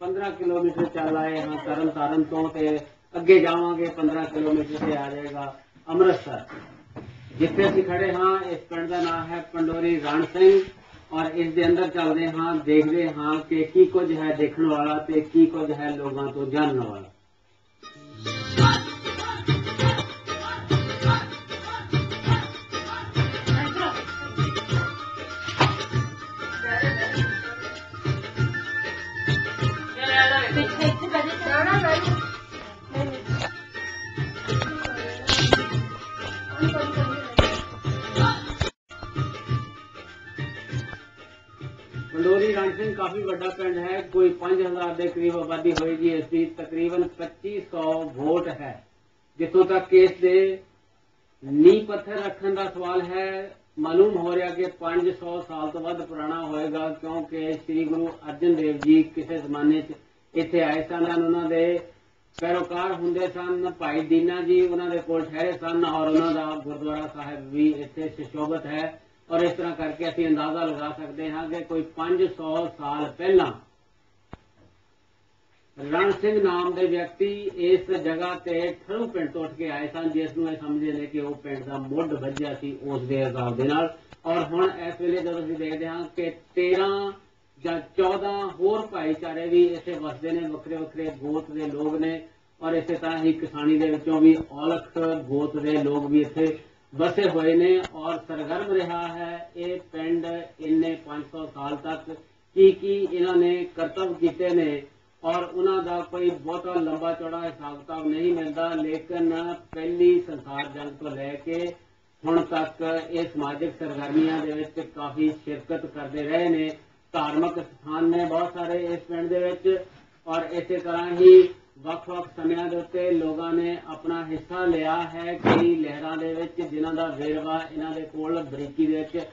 15 kilometre ਚੱਲ ਆਏ ਹਾਂ ਤਰਨ ਤਾਰਨ ਤੋਂ ਤੇ ਅੱਗੇ ਜਾਵਾਂਗੇ 15 ਕਿਲੋਮੀਟਰ ਤੇ ਆ ਜਾਏਗਾ ਅੰਮ੍ਰਿਤਸਰ। ਜਿੱਥੇ ਅਸੀਂ ਖੜੇ ਹਾਂ, ਇਸ ਪਿੰਡ ਦਾ ਨਾਮ ਹੈ ਪੰਡੋਰੀ ਰਣ ਸਿੰਘ ਔਰ ਇਸ ਦੇ ਅੰਦਰ ਚੱਲਦੇ ਹਾਂ, ਦੇਖਦੇ ਹਾਂ ਕਿ ਕੀ ਕੁਝ ਹੈ ਦੇਖਣ ਵਾਲਾ ਤੇ ਕੀ ਕੁਝ ਹੈ ਲੋਕਾਂ ਤੋਂ ਜਾਣਨ ਵਾਲਾ। ਪੰਡੋਰੀ ਕਾਫੀ ਵੱਡਾ ਪਿੰਡ ਹੈ, ਕੋਈ 5000 ਦੇ ਕਰੀਬ ਆਬਾਦੀ ਹੋਏਗੀ ਇਸ ਦੀ ਤਕਰੀਬਨ 2500 ਵੋਟ ਹੈ। ਜਿੱਥੋਂ ਤੱਕ ਇਸ ਦੇ ਨੀਂਹ ਪੱਥਰ ਰੱਖਣ ਦਾ ਸਵਾਲ ਹੈ, ਮਾਲੂਮ ਹੋ ਰਿਹਾ ਕਿ 500 ਸਾਲ ਤੋਂ ਵੱਧ ਪੁਰਾਣਾ ਹੋਏਗਾ, ਕਿਉਂਕਿ ਸ੍ਰੀ ਗੁਰੂ ਅਰਜਨ ਦੇਵ ਜੀ ਕਿਸੇ ਜ਼ਮਾਨੇ 'ਚ ਇੱਥੇ ਆਏ ਸਨ ਉਹਨਾਂ ਦੇ ਪੈਰੋਕਾਰ ਹੁੰਦੇ ਸਨ, ਭਾਈ ਦੀਨਾ ਜੀ ਉਹਨਾਂ ਦੇ ਕੋਲ ਠਹਿਰੇ ਸਨ ਔਰ ਉਹਨਾਂ ਦਾ ਗੁਰਦੁਆਰਾ ਸਾਹਿਬ ਵੀ ਇੱਥੇ ਸੁਸ਼ੋਭਿਤ ਹੈ। ਔਰ ਇਸ ਤਰ੍ਹਾਂ ਕਰਕੇ ਅਸੀਂ ਅੰਦਾਜ਼ਾ ਲਗਾ ਸਕਦੇ ਹਾਂ ਕਿ ਕੋਈ 500 ਸਾਲ ਪਹਿਲਾਂ ਰਣ ਸਿੰਘ ਨਾਮ ਦੇ ਵਿਅਕਤੀ ਇਸ ਜਗ੍ਹਾ ਤੇ ਠਰੂ ਪਿੰਡ ਤੋਂ ਉੱਠ ਕੇ ਆਏ ਸਨ, ਜਿਸ ਨੂੰ ਇਹ ਸਮਝਦੇ ਨੇ ਕਿ ਉਹ ਪਿੰਡ ਦਾ ਮੁੱਢ ਵੱਜਿਆ ਸੀ ਉਸ ਦੇ ਅਜ਼ਾਬ ਦੇ ਨਾਲ। ਔਰ ਹੁਣ ਇਸ ਵੇਲੇ ਜਦੋਂ ਅਸੀਂ ਦੇਖਦੇ ਹਾਂ ਕਿ 13 ਜਾਂ 14 ਹੋਰ ਭਾਈਚਾਰੇ ਵੀ ਇੱਥੇ ਵਸਦੇ ਨੇ, ਵੱਖਰੇ ਵੱਖਰੇ ਗੋਤ ਦੇ ਲੋਕ ਨੇ। ਔਰ ਇਸੇ ਤਰ੍ਹਾਂ ਹੀ ਕਿਸਾਨੀ ਦੇ ਵਿੱਚੋਂ ਵੀ ਔਲਖ ਗੋਤ ਦੇ ਲੋਕ ਵੀ ਇੱਥੇ ਵਸੇ ਹੋਏ ਨੇ ਔਰ ਸਰਗਰਮ ਰਿਹਾ ਹੈ ਇਹ ਪਿੰਡ ਇੰਨੇ 500 ਸਾਲ ਤੱਕ ਕੀ ਕੀ ਇਹਨਾਂ ਨੇ ਕਰਤਵ ਕੀਤੇ ਨੇ ਔਰ ਉਹਨਾਂ ਦਾ ਕੋਈ ਬਹੁਤਾ ਲੰਬਾ ਚੌੜਾ ਹਿਸਾਬ ਕਿਤਾਬ ਨਹੀਂ ਮਿਲਦਾ, ਲੇਕਿਨ ਪਹਿਲੀ ਸੰਸਾਰ ਜੰਗ ਤੋਂ ਲੈ ਕੇ ਹੁਣ ਤੱਕ ਇਹ ਸਮਾਜਿਕ ਸਰਗਰਮੀਆਂ ਦੇ ਵਿੱਚ ਕਾਫੀ ਸ਼ਿਰਕਤ ਕਰਦੇ ਰਹੇ ਨੇ, ਧਾਰਮਿਕ ਸਥਾਨ ਨੇ ਬਹੁਤ ਸਾਰੇ ਇਸ ਪਿੰਡ ਦੇ ਵਿੱਚ ਔਰ ਇਸੇ ਤਰ੍ਹਾਂ ਹੀ ਵੱਖ-ਵੱਖ ਸਮਿਆਂ ਦੇ ਉੱਤੇ ਲੋਕਾਂ ਨੇ ਆਪਣਾ ਹਿੱਸਾ ਲਿਆ ਹੈ ਕਈ ਲਹਿਰਾਂ ਦੇ ਵਿੱਚ ਜਿਨ੍ਹਾਂ ਦਾ ਵੇਰਵਾ ਇਹਨਾਂ ਦੇ ਕੋਲ ਬਰੀਕੀ ਦੇ ਵਿੱਚ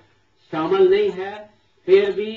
ਸ਼ਾਮਲ ਨਹੀਂ ਹੈ, ਫਿਰ ਵੀ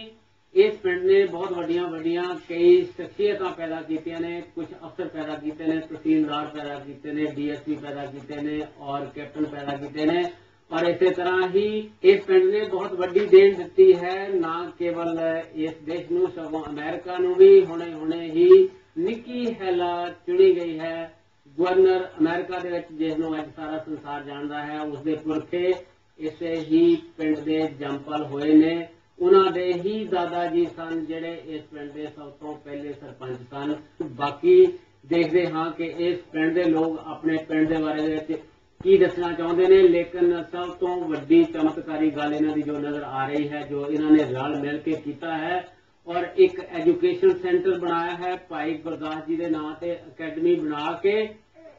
ਇਸ ਪਿੰਡ ਨੇ ਬਹੁਤ ਵੱਡੀਆਂ ਵੱਡੀਆਂ ਕਈ ਸ਼ਖਸੀਅਤਾਂ ਪੈਦਾ ਕੀਤੀਆਂ ਨੇ ਕੁਝ ਅਫਸਰ ਪੈਦਾ ਕੀਤੇ ਨੇ, ਤਹਿਸੀਲਦਾਰ ਪੈਦਾ ਕੀਤੇ ਨੇ, ਡੀਐਸਪੀ ਪੈਦਾ ਕੀਤੇ ਨੇ ਔਰ ਕੈਪਟਨ ਪੈਦਾ ਕੀਤੇ ਨੇ। ਔਰ ਇਸੇ ਤਰ੍ਹਾਂ ਹੀ ਇਸ ਪਿੰਡ ਨੇ ਬਹੁਤ ਵੱਡੀ ਦੇਣ ਦਿੱਤੀ ਹੈ, ਨਾ ਕੇਵਲ ਇਸ ਦੇਸ਼ ਨੂੰ, ਸਗੋਂ ਅਮਰੀਕਾ ਨੂੰ ਵੀ ਹੁਣੇ ਹੁਣੇ ਹੀ ਨਿੱਕੀ ਹੈਲਾ ਚੁਣੀ ਗਈ ਹੈ। ਗਵਰਨਰ ਅਮਰੀਕਾ ਦੇ ਵਿੱਚ ਜਿਸ ਨੂੰ ਅੱਜ ਸਾਰਾ ਸੰਸਾਰ ਜਾਣਦਾ ਹੈ ਉਸ ਦੇ ਪੁਰਖੇ ਇਸੇ ਹੀ ਪਿੰਡ ਦੇ ਜੰਪਲ ਹੋਏ ਨੇ। ਉਹਨਾਂ ਦੇ ਹੀ ਦਾਦਾ ਜੀ ਸਨ, ਜਿਹੜੇ ਇਸ ਪਿੰਡ ਦੇ ਸਭ ਤੋਂ ਪਹਿਲੇ ਸਰਪੰਚ ਸਨ। ਬਾਕੀ ਦੇਖਦੇ ਹਾਂ ਕਿ ਇਸ ਪਿੰਡ ਦੇ ਲੋਕ ਆਪਣੇ ਪਿੰਡ ਦੇ ਬਾਰੇ ਦੇ ਵਿੱਚ ਕੀ ਦੱਸਣਾ ਚਾਹੁੰਦੇ ਨੇ। ਲੇਕਿਨ ਸਭ ਤੋਂ ਵੱਡੀ ਚਮਤਕਾਰੀ ਗੱਲ ਇਹਨਾਂ ਦੀ ਜੋ ਨਜ਼ਰ ਆ ਰਹੀ ਹੈ, ਜੋ ਇਹਨਾਂ ਨੇ ਰਲ ਮਿਲ ਕੇ ਕੀਤਾ ਹੈ ਔਰ ਇੱਕ ਐਜੂਕੇਸ਼ਨ ਸੈਂਟਰ ਬਣਾਇਆ ਹੈ ਭਾਈ ਗੁਰਦਾਸ ਜੀ ਦੇ ਨਾਂ ਤੇ ਅਕੈਡਮੀ ਬਣਾ ਕੇ।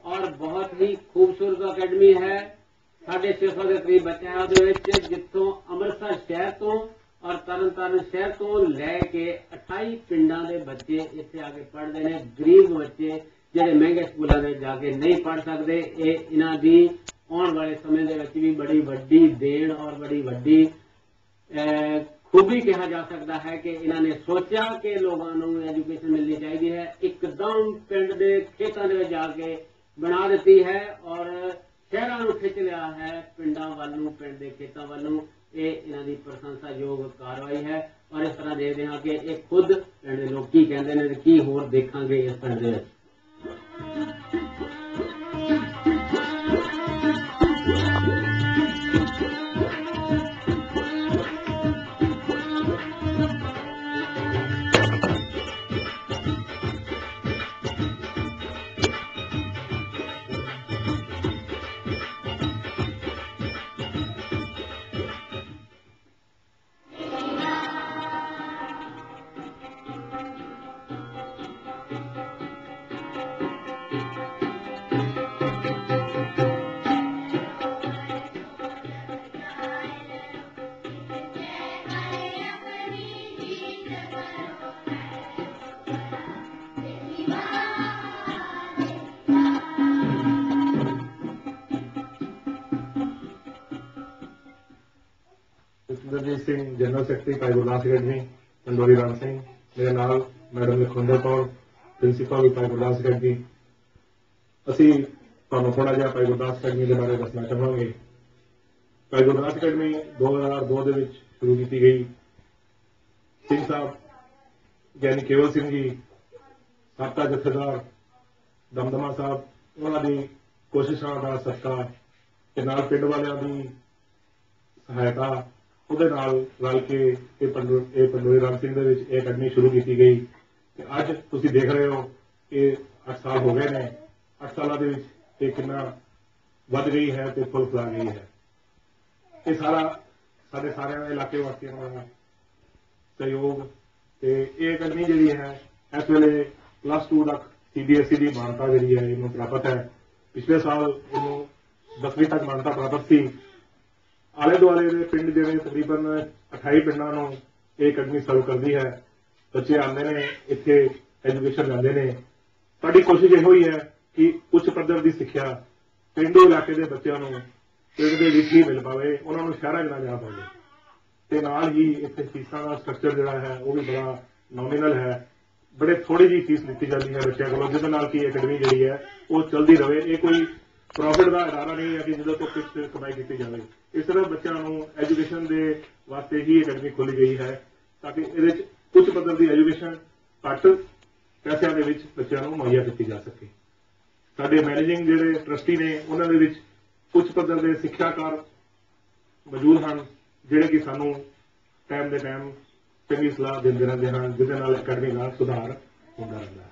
ਔਰ ਬਹੁਤ ਹੀ ਖੂਬਸੂਰਤ ਅਕੈਡਮੀ ਹੈ। ਸਾਡੇ 600 ਦੇ ਕਰੀਬ ਬੱਚੇ ਹੈ ਉਹਦੇ ਵਿੱਚ ਜਿੱਥੋਂ ਅੰਮ੍ਰਿਤਸਰ ਸ਼ਹਿਰ ਤੋਂ ਔਰ ਤਰਨਤਾਰਨ ਸ਼ਹਿਰ ਤੋਂ ਲੈ ਕੇ 28 ਪਿੰਡਾਂ ਦੇ ਬੱਚੇ ਇੱਥੇ ਆ ਕੇ ਪੜ੍ਹਦੇ ਨੇ। ਗਰੀਬ ਬੱਚੇ ਜਿਹੜੇ ਮਹਿੰਗੇ ਸਕੂਲਾਂ ਦੇ ਜਾ ਕੇ ਨਹੀਂ ਪੜ੍ਹ ਸਕਦੇ। ਇਹ ਇਹਨਾਂ ਦੀ ਆਉਣ ਵਾਲੇ ਸਮੇਂ ਦੇ ਵਿੱਚ ਵੀ ਬੜੀ ਵੱਡੀ ਦੇਣ ਔਰ ਬੜੀ ਵੱਡੀ ਖੂਬੀ ਕਿਹਾ ਜਾ ਸਕਦਾ ਹੈ ਕਿ ਇਹਨਾਂ ਨੇ ਸੋਚਿਆ ਕਿ ਲੋਕਾਂ ਨੂੰ ਐਜੂਕੇਸ਼ਨ ਮਿਲਣੀ ਚਾਹੀਦੀ ਹੈ। ਇੱਕਦਮ ਪਿੰਡ ਦੇ ਖੇਤਾਂ ਦੇ ਵਿੱਚ ਜਾ ਕੇ ਬਣਾ ਦਿੱਤੀ ਹੈ ਔਰ ਸ਼ਹਿਰਾਂ ਨੂੰ ਖਿੱਚ ਲਿਆ ਹੈ। ਪਿੰਡਾਂ ਵੱਲ ਨੂੰ, ਪਿੰਡ ਦੇ ਖੇਤਾਂ ਵੱਲ ਨੂੰ ਇਹ ਇਹਨਾਂ ਦੀ ਪ੍ਰਸ਼ੰਸਾਯੋਗ ਕਾਰਵਾਈ ਹੈ ਔਰ ਇਸ ਤਰ੍ਹਾਂ ਦੇਖਦੇ ਹਾਂ ਕਿ ਇਹ ਖੁਦ ਪਿੰਡ ਦੇ ਲੋਕ ਕੀ ਕਹਿੰਦੇ ਨੇ ਤੇ ਕੀ ਹੋਰ ਦੇਖਾਂਗੇ ਇਸ ਪਿੰਡ ਦੇ ਵਿੱਚ। ਜਸਵਿੰਦਰਜੀਤ Singh, general secretary Bhai Gurdas academy Pandori Ram Singh, ਮੇਰੇ ਨਾਲ ਮੈਡਮ ਲਖਵਿੰਦਰ ਕੌਰ, ਪ੍ਰਿੰਸੀਪਲ ਭਾਈ ਗੁਰਦਾਸ ਅਕੈਡਮੀ ਅਸੀਂ ਤੁਹਾਨੂੰ ਥੋੜਾ ਜਿਹਾ ਭਾਈ ਗੁਰਦਾਸ ਅਕੈਡਮੀ ਦੇ ਬਾਰੇ ਦੱਸਣਾ ਚਾਹਾਂਗੇ। ਭਾਈ ਗੁਰਦਾਸ ਅਕੈਡਮੀ 2002 ਦੇ ਵਿੱਚ ਸ਼ੁਰੂ ਕੀਤੀ ਗਈ। ਸਿੰਘ ਸਾਹਿਬ ਗਿਆਨੀ ਕੇਵਲ ਸਿੰਘ ਜੀ, ਸਾਬਕਾ ਜਥੇਦਾਰ ਦਮਦਮਾ ਸਾਹਿਬ, ਉਹਨਾਂ ਦੀ ਕੋਸ਼ਿਸ਼ਾਂ ਦਾ ਸਦਕਾ ਤੇ ਨਾਲ ਪਿੰਡ ਵਾਲਿਆਂ ਦੀ ਸਹਾਇਤਾ ਉਹਦੇ ਨਾਲ ਰਲ ਕੇ ਇਹ ਪੰਡੂ, ਇਹ ਪੰਡੋਰੀ ਰਾਮ ਸਿੰਘ ਦੇ ਵਿੱਚ ਇਹ ਅਕੈਡਮੀ ਸ਼ੁਰੂ ਕੀਤੀ ਗਈ। ਤੇ ਅੱਜ ਤੁਸੀਂ ਦੇਖ ਰਹੇ ਹੋ ਇਹ 8 ਸਾਲ ਹੋ ਗਏ ਨੇ। 8 ਸਾਲਾਂ ਦੇ ਵਿੱਚ ਇਹ ਕਿੰਨਾ ਵੱਧ ਗਈ ਹੈ ਤੇ ਫੁੱਲ ਫਲਾ ਗਈ ਹੈ। ਇਹ ਸਾਰਾ ਸਾਡੇ ਸਾਰਿਆਂ ਦੇ ਇਲਾਕੇ ਵਾਸੀਆਂ ਦਾ ਸਹਿਯੋਗ ਤੇ ਇਹ ਅਕੈਡਮੀ ਜਿਹੜੀ ਹੈ, ਇਸ ਵੇਲੇ ਪਲੱਸ 2 ਤੱਕ ਸੀਬੀਐਸਈ ਦੀ ਮਾਨਤਾ ਜਿਹੜੀ ਹੈ, ਇਹਨੂੰ ਪ੍ਰਾਪਤ ਹੈ। ਪਿਛਲੇ ਸਾਲ ਇਹਨੂੰ 10ਵੀਂ ਤੱਕ ਮਾਨਤਾ ਪ੍ਰਾਪਤ ਸੀ। ਆਲੇ ਦੁਆਲੇ ਦੇ ਪਿੰਡ ਜਿਹੜੇ ਤਕਰੀਬਨ 28 ਪਿੰਡਾਂ ਨੂੰ ਇਹ ਅਕੈਡਮੀ ਸਰਵ ਕਰਦੀ ਹੈ, ਬੱਚੇ ਆਉਂਦੇ ਨੇ, ਇੱਥੇ ਐਜੂਕੇਸ਼ਨ ਲੈਂਦੇ ਨੇ। ਸਾਡੀ ਕੋਸ਼ਿਸ਼ ਇਹੋ ਹੀ ਹੈ ਕਿ ਉੱਚ ਪੱਧਰ ਦੀ ਸਿੱਖਿਆ ਪਿੰਡੂ ਇਲਾਕੇ ਦੇ ਬੱਚਿਆਂ ਨੂੰ, ਪਿੰਡ ਦੇ ਵਿੱਚ ਹੀ ਮਿਲ ਪਾਵੇ, ਉਹਨਾਂ ਨੂੰ ਸ਼ਹਿਰਾਂ 'ਚ ਨਾ ਜਾ ਪਾਵੇ। ਤੇ ਨਾਲ ਹੀ ਇੱਥੇ ਫੀਸਾਂ ਦਾ ਸਟਰਕਚਰ ਜਿਹੜਾ ਹੈ, ਉਹ ਵੀ ਬੜਾ ਨੋਮੀਨਲ ਹੈ। ਬੜੇ ਥੋੜੀ ਜੀ ਫੀਸ ਦਿੱਤੀ ਜਾਂਦੀ ਹੈ ਬੱਚਿਆਂ ਕੋਲੋਂ, ਜਿਹਦੇ ਨਾਲ ਕਿ ਅਕੈਡਮੀ ਜਿਹੜੀ ਹੈ, ਉਹ ਚੱਲਦੀ ਰਹੇ। ਇਹ ਕੋਈ ਪ੍ਰੋਫਿਟ ਦਾ ਅਦਾਰਾ ਨਹੀਂ ਹੈ ਕਿ ਜਿਹਦੇ ਤੋਂ ਕੁਝ ਕਮਾਈ ਕੀਤੀ ਜਾਵੇ। ਇਸ ਤਰ੍ਹਾਂ ਬੱਚਿਆਂ ਨੂੰ ਐਜੂਕੇਸ਼ਨ ਦੇ ਵਾਸਤੇ ਹੀ ਅਕੈਡਮੀ ਖੋਲੀ ਗਈ ਹੈ ਤਾਂ ਕਿ ਇਹਦੇ ਵਿੱਚ ਉੱਚ ਪੱਧਰ ਦੀ ਐਜੂਕੇਸ਼ਨ ਘੱਟ ਪੈਸਿਆਂ ਦੇ ਵਿੱਚ ਬੱਚਿਆਂ ਨੂੰ ਮੁਹੱਈਆ ਕੀਤੀ ਜਾ ਸਕੇ। ਸਾਡੇ ਮੈਨੇਜਿੰਗ ਜਿਹੜੇ ਟਰਸਟੀ ਨੇ, ਉਹਨਾਂ ਦੇ ਵਿੱਚ ਉੱਚ ਪੱਧਰ ਦੇ ਸਿੱਖਿਆਕਾਰ ਮੌਜੂਦ ਹਨ, ਜਿਹੜੇ ਕਿ ਸਾਨੂੰ ਟਾਈਮ ਦੇ ਟਾਈਮ ਚੰਗੀ ਸਲਾਹ ਦਿੰਦੇ ਰਹਿੰਦੇ ਹਨ, ਜਿਹਦੇ ਨਾਲ ਅਕੈਡਮੀ ਦਾ ਸੁਧਾਰ ਹੁੰਦਾ ਰਹਿੰਦਾ ਹੈ।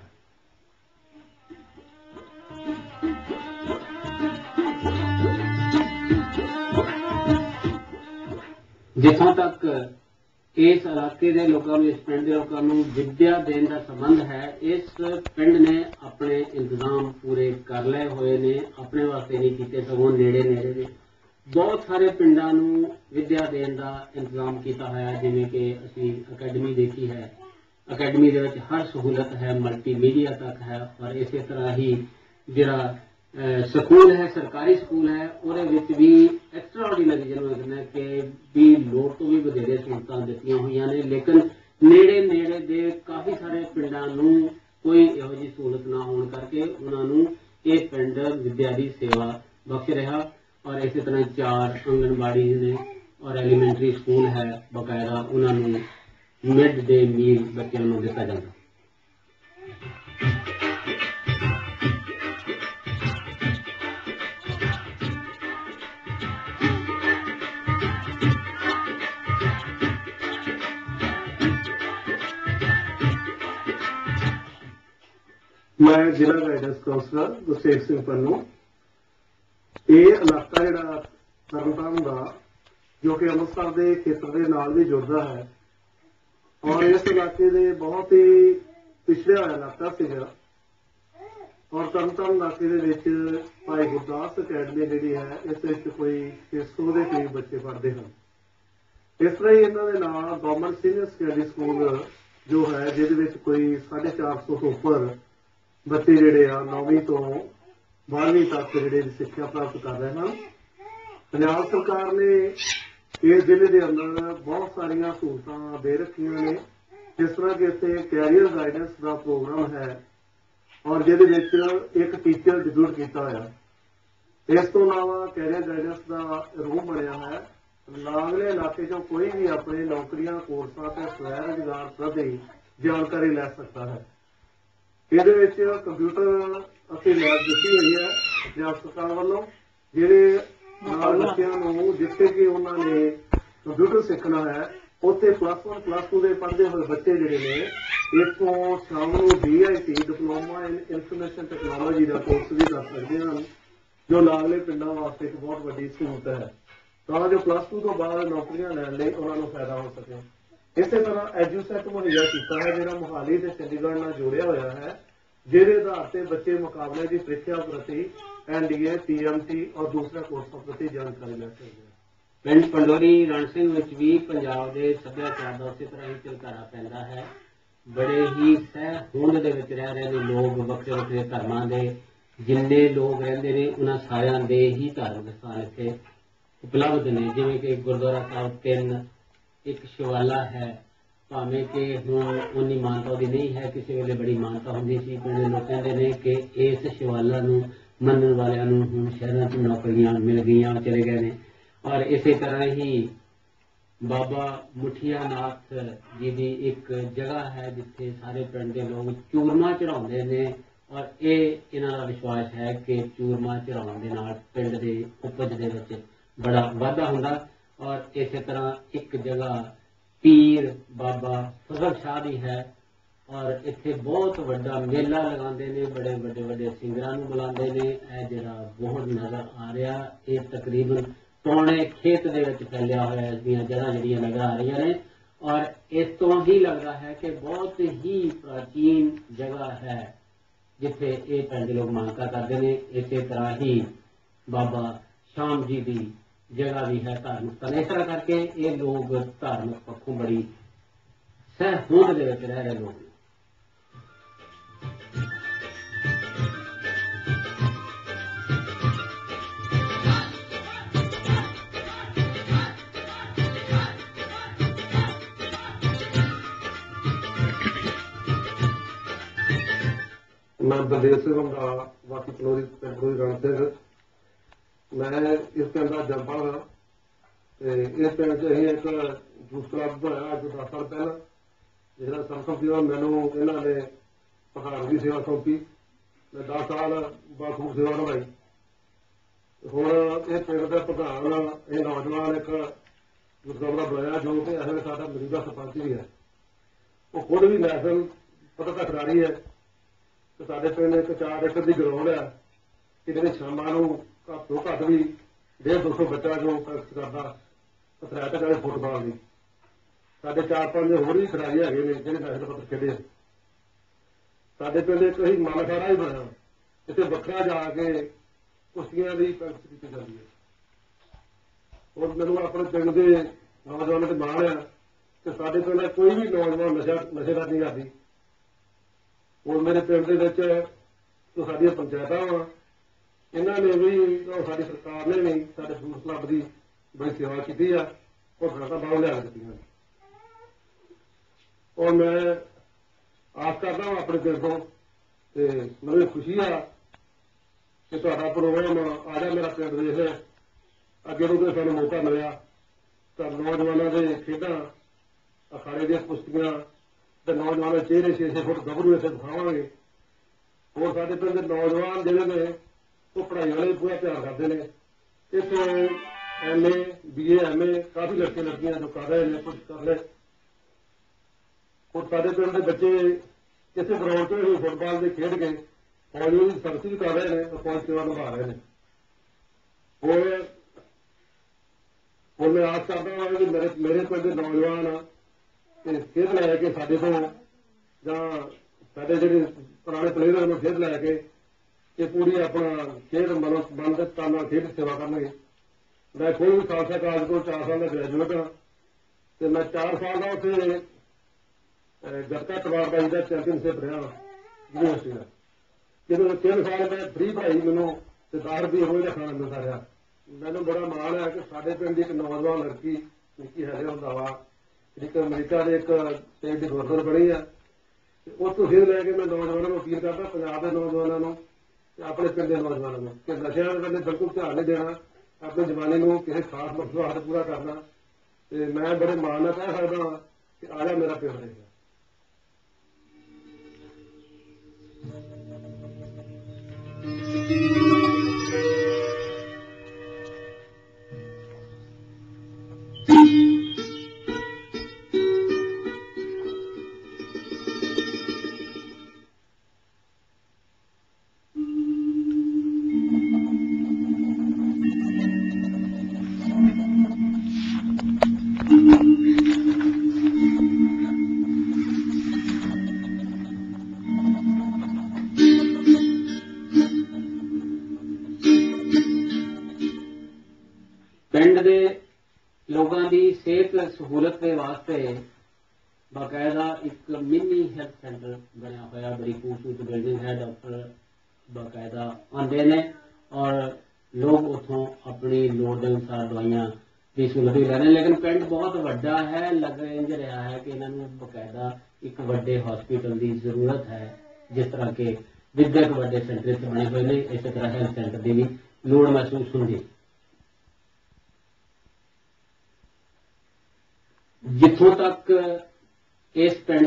ਜਿੱਥੋਂ ਤੱਕ ਇਸ ਇਲਾਕੇ ਦੇ ਲੋਕਾਂ ਨੂੰ, ਇਸ ਪਿੰਡ ਦੇ ਲੋਕਾਂ ਨੂੰ ਵਿੱਦਿਆ ਦੇਣ ਦਾ ਸੰਬੰਧ ਹੈ, ਇਸ ਪਿੰਡ ਨੇ ਆਪਣੇ ਇੰਤਜ਼ਾਮ ਪੂਰੇ ਕਰ ਲਏ ਹੋਏ ਨੇ, ਆਪਣੇ ਵਾਸਤੇ ਨਹੀਂ ਕੀਤੇ, ਸਗੋਂ ਨੇੜੇ ਨੇੜੇ ਦੇ ਬਹੁਤ ਸਾਰੇ ਪਿੰਡਾਂ ਨੂੰ ਵਿੱਦਿਆ ਦੇਣ ਦਾ ਇੰਤਜ਼ਾਮ ਕੀਤਾ ਹੋਇਆ ਜਿਵੇਂ ਕਿ ਅਸੀਂ ਅਕੈਡਮੀ ਦੇਖੀ ਹੈ। ਅਕੈਡਮੀ ਦੇ ਵਿੱਚ ਹਰ ਸਹੂਲਤ ਹੈ, ਮਲਟੀਮੀਡੀਆ ਤੱਕ ਹੈ, ਔਰ ਇਸੇ ਤਰ੍ਹਾਂ ਹੀ ਜਿਹੜਾ ਸਕੂਲ ਹੈ, ਸਰਕਾਰੀ ਸਕੂਲ ਹੈ, ਉਹਦੇ ਵਿੱਚ ਵੀ ਐਕਸਟਰਾਆਰਡੀਨਰੀ ਜਿਹਨੂੰ ਕਹਿੰਦੇ ਕਿ ਵੀ ਲੋੜ ਤੋਂ ਵੀ ਵਧੇਰੇ ਸਹੂਲਤਾਂ ਦਿੱਤੀਆਂ ਹੋਈਆਂ ਨੇ, ਲੇਕਿਨ ਨੇੜੇ ਨੇੜੇ ਦੇ ਕਾਫੀ ਸਾਰੇ ਪਿੰਡਾਂ ਨੂੰ ਕੋਈ ਇਹੋ ਜਿਹੀ ਸਹੂਲਤ ਨਾ ਹੋਣ ਕਰਕੇ ਉਹਨਾਂ ਨੂੰ ਇਹ ਪਿੰਡ ਵਿੱਦਿਆ ਦੀ ਸੇਵਾ ਬਖਸ਼ ਰਿਹਾ ਔਰ ਇਸੇ ਤਰ੍ਹਾਂ ਚਾਰ ਆਂਗਣਵਾੜੀ ਨੇ ਔਰ ਐਲੀਮੈਂਟਰੀ ਸਕੂਲ ਹੈ, ਬਕਾਇਦਾ ਉਹਨਾਂ ਨੂੰ ਮਿਡ ਡੇ ਮੀਲ ਬੱਚਿਆਂ ਨੂੰ ਦਿੱਤਾ ਜਾਂਦਾ। ਮੈਂ ਜ਼ਿਲ੍ਹਾ ਗਾਈਡੈਂਸ ਕਾਉਂਸਲਰ ਗੁਰਸੇਖ ਸਿੰਘ ਪੰਨੂ। ਇਹ ਇਲਾਕਾ ਜਿਹੜਾ ਤਰਨਤਾਰਨ ਦਾ, ਜੋ ਕਿ ਅੰਮ੍ਰਿਤਸਰ ਦੇ ਖੇਤਰ ਦੇ ਨਾਲ ਵੀ ਜੁੜਦਾ ਹੈ। ਔਰ ਇਸ ਇਲਾਕੇ ਦੇ ਬਹੁਤ ਹੀ ਪਿਛੜਿਆ ਹੋਇਆ ਇਲਾਕਾ ਸੀਗਾ। ਔਰ ਤਰਨਤਾਰਨ ਇਲਾਕੇ ਦੇ ਵਿੱਚ ਭਾਈ ਗੁਰਦਾਸ ਅਕੈਡਮੀ ਜਿਹੜੀ ਹੈ, ਇਸ ਵਿੱਚ ਕੋਈ 600 ਦੇ ਕਰੀਬ ਬੱਚੇ ਪੜ੍ਹਦੇ ਹਨ। ਇਸ ਤਰ੍ਹਾਂ ਹੀ ਇਹਨਾਂ ਦੇ ਨਾਲ ਗਵਰਨਮੈਂਟ ਸੀਨੀਅਰ ਸੈਕੰਡਰੀ ਸਕੂਲ ਜੋ ਹੈ, ਜਿਹਦੇ ਵਿੱਚ ਕੋਈ 450 ਤੋਂ ਉੱਪਰ ਬੱਚੇ ਜਿਹੜੇ ਆ 9ਵੀਂ ਤੋਂ 12ਵੀਂ ਤੱਕ ਜਿਹੜੇ ਸਿੱਖਿਆ ਪ੍ਰਾਪਤ ਕਰ ਰਹੇ ਹਨ, ਪੰਜਾਬ ਸਰਕਾਰ ਨੇ ਇਸ ਜ਼ਿਲ੍ਹੇ ਦੇ ਅੰਦਰ ਬਹੁਤ ਸਾਰੀਆਂ ਸਹੂਲਤਾਂ ਦੇ ਰੱਖੀਆਂ ਨੇ। ਜਿਸ ਤਰ੍ਹਾਂ ਕਿ ਇੱਥੇ ਕੈਰੀਅਰ ਗਾਈਡੈਂਸ ਦਾ ਪ੍ਰੋਗਰਾਮ ਹੈ ਔਰ ਜਿਹਦੇ ਵਿੱਚ ਇੱਕ ਟੀਚਰ ਡਿਪਿਊਟ ਕੀਤਾ ਹੋਇਆ। ਇਸ ਤੋਂ ਇਲਾਵਾ ਕੈਰੀਅਰ ਗਾਈਡੈਂਸ ਦਾ ਰੂਮ ਬਣਿਆ ਹੈ। ਲਾਗਲੇ ਇਲਾਕੇ ਚੋਂ ਕੋਈ ਵੀ ਆਪਣੇ ਨੌਕਰੀਆਂ, ਕੋਰਸਾਂ ਤੇ ਸਵੈ ਰੁਜ਼ਗਾਰ ਪ੍ਰਤੀ ਜਾਣਕਾਰੀ ਲੈ ਸਕਦਾ ਹੈ। ਇਹਦੇ ਵਿੱਚ ਕੰਪਿਊਟਰ ਅਤੇ ਲੈਬ ਦਿੱਤੀ ਹੋਈ ਹੈ ਪੰਜਾਬ ਸਰਕਾਰ ਵੱਲੋਂ, ਜਿਹੜੇ ਨਾਲ ਬੱਚਿਆਂ ਨੂੰ ਜਿੱਥੇ ਕਿ ਉਹਨਾਂ ਨੇ ਕੰਪਿਊਟਰ ਸਿੱਖਣਾ ਹੈ, ਉੱਥੇ ਪਲੱਸ 1 ਪਲੱਸ 2 ਦੇ ਪੜ੍ਹਦੇ ਹੋਏ ਬੱਚੇ ਜਿਹੜੇ ਨੇ, ਇੱਥੋਂ ਸ਼ਾਮ ਨੂੰ DIT diploma in information technology the course ਵੀ ਕਰ ਸਕਦੇ ਹਨ, ਜੋ ਲਾਗਲੇ ਪਿੰਡਾਂ ਵਾਸਤੇ ਇੱਕ ਬਹੁਤ ਵੱਡੀ ਸਹੂਲਤ ਹੈ। ਤਾਂ ਜੋ ਪਲੱਸ 2 ਤੋਂ ਬਾਅਦ ਨੌਕਰੀਆਂ ਲੈਣ ਲਈ ਉਹਨਾਂ ਨੂੰ ਫਾਇਦਾ ਹੋ ਸਕੇ। ਇਸੇ ਤਰ੍ਹਾਂ ਐਜੂਸੈਟ ਮੁਹੱਈਆ ਕੀਤਾ ਹੈ, ਜਿਹੜਾ ਮੁਹਾਲੀ ਤੇ ਚੰਡੀਗੜ੍ਹ ਨਾਲ ਜੋੜਿਆ ਹੋਇਆ ਹੈ, ਜਿਹਦੇ ਆਧਾਰ ਤੇ ਬੱਚੇ ਮੁਕਾਬਲੇ ਦੀ ਪ੍ਰੀਖਿਆ ਪ੍ਰਤੀ ਐਨਡੀਏ ਪੀਐਮਟੀ ਔਰ ਦੂਸਰੇ ਕੋਰਸਾਂ ਪ੍ਰਤੀ ਜਾਣਕਾਰੀ ਲੈ ਸਕਦੇ ਹਨ ਪਿੰਡ ਪੰਡੋਰੀ ਰਣ ਸਿੰਘ ਵਿੱਚ ਵੀ ਪੰਜਾਬ ਦੇ ਸੱਭਿਆਚਾਰ ਦਾ ਉਸੇ ਤਰ੍ਹਾਂ ਹੀ ਝਲਕਾਰਾ ਪੈਂਦਾ ਹੈ। ਬੜੇ ਹੀ ਸਹਿ ਹੋਂਦ ਦੇ ਵਿੱਚ ਰਹਿ ਰਹੇ ਨੇ ਲੋਕ, ਵੱਖਰੇ ਵੱਖਰੇ ਧਰਮਾਂ ਦੇ। ਜਿੰਨੇ ਲੋਕ ਰਹਿੰਦੇ ਨੇ, ਉਹਨਾਂ ਸਾਰਿਆਂ ਦੇ ਹੀ ਧਾਰਮਿਕ ਸਥਾਨ ਇੱਥੇ ਉਪਲਬਧ ਨੇ। ਜਿਵੇਂ ਕਿ ਗੁਰਦੁਆਰਾ ਸਾਹਿਬ ਤਿੰਨ ਇੱਕ ਸ਼ਿਵਾਲਾ ਹੈ। ਭਾਵੇਂ ਕਿ ਹੁਣ ਉਨੀ ਮਾਨਤਾ ਉਹਦੀ ਨਹੀਂ ਹੈ, ਕਿਸੇ ਵੇਲੇ ਬੜੀ ਮਾਨਤਾ ਹੁੰਦੀ ਸੀ। ਪਿੰਡ ਦੇ ਲੋਕ ਕਹਿੰਦੇ ਨੇ ਕਿ ਇਸ ਸ਼ਿਵਾਲਾ ਨੂੰ ਮੰਨਣ ਵਾਲਿਆਂ ਨੂੰ ਹੁਣ ਸ਼ਹਿਰਾਂ 'ਚ ਨੌਕਰੀਆਂ ਮਿਲ ਗਈਆਂ ਚਲੇ ਗਏ ਨੇ। ਔਰ ਇਸੇ ਤਰ੍ਹਾਂ ਹੀ ਬਾਬਾ ਮੁਠੀਆ ਨਾਥ ਜੀ ਦੀ ਇੱਕ ਜਗ੍ਹਾ ਹੈ, ਜਿੱਥੇ ਸਾਰੇ ਪਿੰਡ ਦੇ ਲੋਕ ਚੂਰਮਾ ਚੜਾਉਂਦੇ ਨੇ। ਔਰ ਇਹ ਇਹਨਾਂ ਦਾ ਵਿਸ਼ਵਾਸ ਹੈ ਕਿ ਚੂਰਮਾ ਚੜਾਉਣ ਦੇ ਨਾਲ ਪਿੰਡ ਦੇ ਉਪਜ ਦੇ ਵਿੱਚ ਬੜਾ ਵਾਧਾ ਹੁੰਦਾ। ਔਰ ਇਸੇ ਤਰ੍ਹਾਂ ਇੱਕ ਜਗ੍ਹਾ ਪੀਰ ਬਾਬਾ ਫਜ਼ਲ ਸ਼ਾਹ ਦੀ ਹੈ ਔਰ ਇੱਥੇ ਬਹੁਤ ਵੱਡਾ ਮੇਲਾ ਲਗਾਉਂਦੇ ਨੇ, ਬੜੇ ਵੱਡੇ ਵੱਡੇ ਸਿੰਗਰਾਂ ਨੂੰ ਬੁਲਾਉਂਦੇ ਨੇ। ਇਹ ਜਿਹੜਾ ਬਹੁਤ ਨਜ਼ਰ ਆ ਰਿਹਾ, ਇਹ ਤਕਰੀਬਨ ਪੌਣੇ ਖੇਤ ਦੇ ਵਿੱਚ ਫੈਲਿਆ ਹੋਇਆ ਇਸ ਦੀਆਂ ਜਗ੍ਹਾ ਜਿਹੜੀਆਂ ਨਜ਼ਰ ਆ ਰਹੀਆਂ ਨੇ। ਔਰ ਇਸ ਤੋਂ ਹੀ ਲੱਗਦਾ ਹੈ ਕਿ ਬਹੁਤ ਹੀ ਪ੍ਰਾਚੀਨ ਜਗ੍ਹਾ ਹੈ, ਜਿੱਥੇ ਇਹ ਪਿੰਡ ਲੋਕ ਮਾਨਤਾ ਕਰਦੇ ਨੇ। ਇਸੇ ਤਰ੍ਹਾਂ ਹੀ ਬਾਬਾ ਸ਼ਾਮ ਜੀ ਦੀ ਜਗ੍ਹਾ ਵੀ ਹੈ ਧਾਰਮਿਕ ਤਾਂ ਇਸ ਤਰ੍ਹਾਂ ਕਰਕੇ ਇਹ ਲੋਕ ਧਾਰਮਿਕ ਪੱਖੋਂ ਬੜੀ ਸਹਿਹੋਂਦ ਦੇ ਵਿੱਚ ਰਹਿ ਰਹੇ ਲੋਕ ਨੇ। ਮੈਂ ਬਲਦੇਵ ਸਿੰਘ ਦਾ ਵਾਸੀ ਪਲੋਰੀ ਪਿੰਡੋਂ ਰਣ ਮੈਂ ਇਸ ਪਿੰਡ ਦਾ ਜੰਪਲ ਹਾਂ ਤੇ ਇਸ ਪਿੰਡ 'ਚ ਅਸੀਂ ਇੱਕ ਜੂਸ ਕਲੱਬ ਬਣਾਇਆ ਅੱਜ 10 ਸਾਲ ਪਹਿਲਾਂ। ਜਿਹੜਾ ਸਰਕਮ ਦਾ ਮੈਨੂੰ ਇਹਨਾਂ ਨੇ ਪ੍ਰਧਾਨ ਦੀ ਸੇਵਾ ਸੌਂਪੀ। ਮੈਂ 10 ਸਾਲ ਬਾਥਰੂਮ ਸੇਵਾ ਨਿਭਾਈ। ਹੁਣ ਇਹ ਪਿੰਡ ਦਾ ਪ੍ਰਧਾਨ ਇਹ ਨੌਜਵਾਨ ਇੱਕ ਜੂਸ ਕਲੱਬ ਦਾ ਬਣਾਇਆ ਜੋ ਕਿ ਅਸਲ ਸਾਡਾ ਮਰੀਦਾ ਸਰਪੰਚ ਵੀ ਹੈ। ਉਹ ਖੁਦ ਵੀ ਨੈਸ਼ਨਲ ਪੱਧਰ ਦਾ ਖਿਡਾਰੀ ਹੈ। ਤੇ ਸਾਡੇ ਪਿੰਡ ਇੱਕ 4 ਏਕੜ ਦੀ ਗਰਾਊਂਡ ਹੈ। ਕਿ ਜਿਹੜੇ ਸ਼ਾਮਾਂ ਨੂੰ ਘੱਟ ਤੋਂ ਘੱਟ ਵੀ 150 200 ਬੱਚਾ ਜੋ ਪ੍ਰੈਕਟਿਸ ਕਰਦਾ, ਅਥਲੈਟਿਕ ਵਾਲੇ ਫੁੱਟਬਾਲ ਦੀ। ਸਾਡੇ ਚਾਰ ਪੰਜ ਹੋਰ ਵੀ ਖਿਡਾਰੀ ਹੈਗੇ ਨੇ, ਜਿਹੜੇ ਨੈਸ਼ਨਲ ਪੱਧਰ ਖੇਡੇ। ਸਾਡੇ ਪਿੰਡ ਇੱਕ ਹੀ ਮਨ ਹੀ ਬਣਿਆ। ਇੱਥੇ ਵੱਖਰਾ ਜਾ ਕੇ ਕੁਸ਼ਤੀਆਂ ਦੀ ਪ੍ਰੈਕਟਿਸ ਕੀਤੀ ਜਾਂਦੀ ਹੈ। ਔਰ ਮੈਨੂੰ ਆਪਣੇ ਪਿੰਡ ਦੇ ਨੌਜਵਾਨਾਂ ਤੇ ਮਾਣ ਆ ਕਿ ਸਾਡੇ ਪਿੰਡ ਕੋਈ ਵੀ ਨੌਜਵਾਨ ਨਸ਼ਾ ਨਸ਼ੇ ਦਾ ਨਹੀਂ ਕਰਦੀ। ਹੁਣ ਮੇਰੇ ਪਿੰਡ ਦੇ ਵਿੱਚ ਸਾਡੀਆਂ ਪੰਚਾਇਤਾਂ ਵਾ ਇਹਨਾਂ ਨੇ ਵੀ ਸਾਡੀ ਸਰਕਾਰ ਨੇ ਵੀ ਸਾਡੇ ਫੂਡ ਕਲੱਬ ਦੀ ਬੜੀ ਸੇਵਾ ਕੀਤੀ ਆ, ਉਹ ਘਰਾਂ ਬਾਹਰ ਲਿਆ ਦਿੱਤੀਆਂ ਔਰ ਮੈਂ ਆਸ ਕਰਦਾ ਹਾਂ ਆਪਣੇ ਦਿਲ ਤੋਂ ਤੇ ਮੈਨੂੰ ਖੁਸ਼ੀ ਆ ਕਿ ਤੁਹਾਡਾ ਪ੍ਰੋਗਰਾਮ ਆ ਜਾ ਮੇਰਾ ਪਿੰਡ ਦੇਖ ਲੈ ਅੱਗੇ ਨੂੰ ਤੇ ਸਾਨੂੰ ਮੌਕਾ ਮਿਲਿਆ ਤਾਂ ਨੌਜਵਾਨਾਂ ਦੇ ਖੇਡਾਂ, ਅਖਾੜੇ ਦੀਆਂ ਕੁਸ਼ਤੀਆਂ ਤੇ ਨੌਜਵਾਨਾਂ ਚਿਹਰੇ 6-6 ਫੁੱਟ ਗੱਭਰੂ ਇੱਥੇ ਦਿਖਾਵਾਂਗੇ। ਹੋਰ ਸਾਡੇ ਪਿੰਡ ਦੇ ਨੌਜਵਾਨ ਜਿਹੜੇ ਨੇ ਉਹ ਪੜ੍ਹਾਈ ਵਾਲੇ ਪੂਰਾ ਧਿਆਨ ਕਰਦੇ ਨੇ। ਇੱਥੇ ਐਮਏ ਬੀਏ ਐਮਏ ਕਾਫੀ ਲੜਕੇ ਲੜਕੀਆਂ ਜੋ ਕਰ ਰਹੇ ਨੇ ਕੁਝ ਕਰ ਰਹੇ। ਹੋਰ ਸਾਡੇ ਪਿੰਡ ਦੇ ਬੱਚੇ ਕਿਸੇ ਗਰਾਊਂਡ ਤੇ ਵੀ ਫੁੱਟਬਾਲ ਦੇ ਖੇਡ ਕੇ ਫੌਜ ਦੀ ਸਰਵਿਸ ਵੀ ਕਰ ਰਹੇ ਨੇ ਤੇ ਫੌਜ ਸੇਵਾ ਨਿਭਾ ਰਹੇ ਨੇ। ਹੋਰ ਹੋਰ ਮੈਂ ਆਸ ਕਰਦਾ ਹਾਂ ਕਿ ਮੇਰੇ ਮੇਰੇ ਪਿੰਡ ਦੇ ਨੌਜਵਾਨ ਤੇ ਖੇਡ ਲੈ ਕੇ ਸਾਡੇ ਤੋਂ ਜਾਂ ਸਾਡੇ ਜਿਹੜੇ ਪੁਰਾਣੇ ਪਲੇਅਰਾਂ ਨੂੰ ਖੇਡ ਲੈ ਕੇ ਇਹ ਪੂਰੀ ਆਪਣਾ ਖੇਡ ਮਨੋ ਮਨ ਦੇ ਨਾਲ ਖੇਡ ਸੇਵਾ ਕਰਨਗੇ। ਮੈਂ ਕੋਈ ਵੀ ਖਾਲਸਾ ਕਾਲਜ ਤੋਂ 4 ਸਾਲ ਦਾ ਗ੍ਰੈਜੂਏਟ ਹਾਂ ਤੇ ਮੈਂ 4 ਸਾਲ ਦਾ ਉੱਥੇ ਗੱਤਕਾ ਤਲਵਾਰਬਾਜ਼ੀ ਦਾ ਚੈਂਪੀਅਨਸ਼ਿਪ ਰਿਹਾ ਯੂਨੀਵਰਸਿਟੀ ਦਾ। ਜਦੋਂ 3 ਸਾਲ ਮੈਂ ਫ੍ਰੀ ਪੜ੍ਹਾਈ ਮੈਨੂੰ ਤੇ 10 ਰੁਪਏ ਰੋਜ਼ ਦਾ ਖਾਣਾ ਮਿਲਦਾ ਰਿਹਾ। ਮੈਨੂੰ ਬੜਾ ਮਾਣ ਹੈ ਕਿ ਸਾਡੇ ਪਿੰਡ ਦੀ ਇੱਕ ਨੌਜਵਾਨ ਲੜਕੀ, ਨਿੱਕੀ ਹੈਲੇ ਹੁੰਦਾ ਜਿਹੜੀ ਅਮਰੀਕਾ ਦੇ ਇੱਕ ਸਟੇਟ ਦੀ ਗਵਰਨਰ ਬਣੀ ਆ। ਤੇ ਉਹ ਤੋਂ ਫਿਰ ਲੈ ਕੇ ਮੈਂ ਨੌਜਵਾਨਾਂ ਨੂੰ ਅਪੀਲ ਕਰਦਾ, ਪੰਜਾਬ ਦੇ ਨੌਜਵਾਨਾਂ ਨੂੰ ਆਪਣੇ ਪਿੰਡ ਦੇ ਨੌਜਵਾਨਾਂ ਨੂੰ ਕਿ ਨਸ਼ਿਆਂ ਦੇ ਵੱਲ ਬਿਲਕੁਲ ਧਿਆਨ ਨਹੀਂ ਦੇਣਾ, ਆਪਣੇ ਜਵਾਨੀ ਨੂੰ ਕਿਸੇ ਖਾਸ ਮਕਸਦ ਵਾਸਤੇ ਪੂਰਾ ਕਰਨਾ। ਤੇ ਮੈਂ ਬੜੇ ਮਾਣ ਨਾਲ ਕਹਿ ਸਕਦਾ ਹਾਂ ਕਿ ਆ ਜਾ ਮੇਰਾ ਪਿੰਡ ਦੇਖ। ਪਿੰਡ ਬਣਿਆ ਹੋਇਆ ਬੜੀ ਖੂਬਸੂਰਤ ਬਿਲਡਿੰਗ ਹੈ ਡਾਕਟਰ ਆਉਂਦੇ ਨੇ ਔਰ ਲੋਕ ਉਥੋਂ ਆਪਣੀ ਲੋੜ ਦੇ ਅਨੁਸਾਰ ਦਵਾਈਆਂ ਦੀ ਸਹੂਲਤ ਲੈ ਰਹੇ ਨੇ। ਲੇਕਿਨ ਪਿੰਡ ਬਹੁਤ ਵੱਡਾ ਹੈ, ਲੱਗ ਇੰਜ ਰਿਹਾ ਹੈ ਕਿ ਇਹਨਾਂ ਨੂੰ ਬਕਾਇਦਾ ਇੱਕ ਵੱਡੇ ਹਸਪੀਟਲ ਦੀ ਜ਼ਰੂਰਤ ਹੈ, ਜਿਸ ਤਰ੍ਹਾਂ ਕਿ ਵਿਦਿਅਕ ਵੱਡੇ ਸੈਂਟਰ ਇੱਥੇ ਬਣੇ ਹੋਏ ਨੇ, ਇਸੇ ਤਰ੍ਹਾਂ ਹੈਲਥ ਸੈਂਟਰ ਦੀ ਵੀ ਲੋੜ ਮਹਿਸੂਸ ਹੁੰਦੀ ਜਿੱਥੋਂ ਤੱਕ ਇਸ ਪਿੰਡ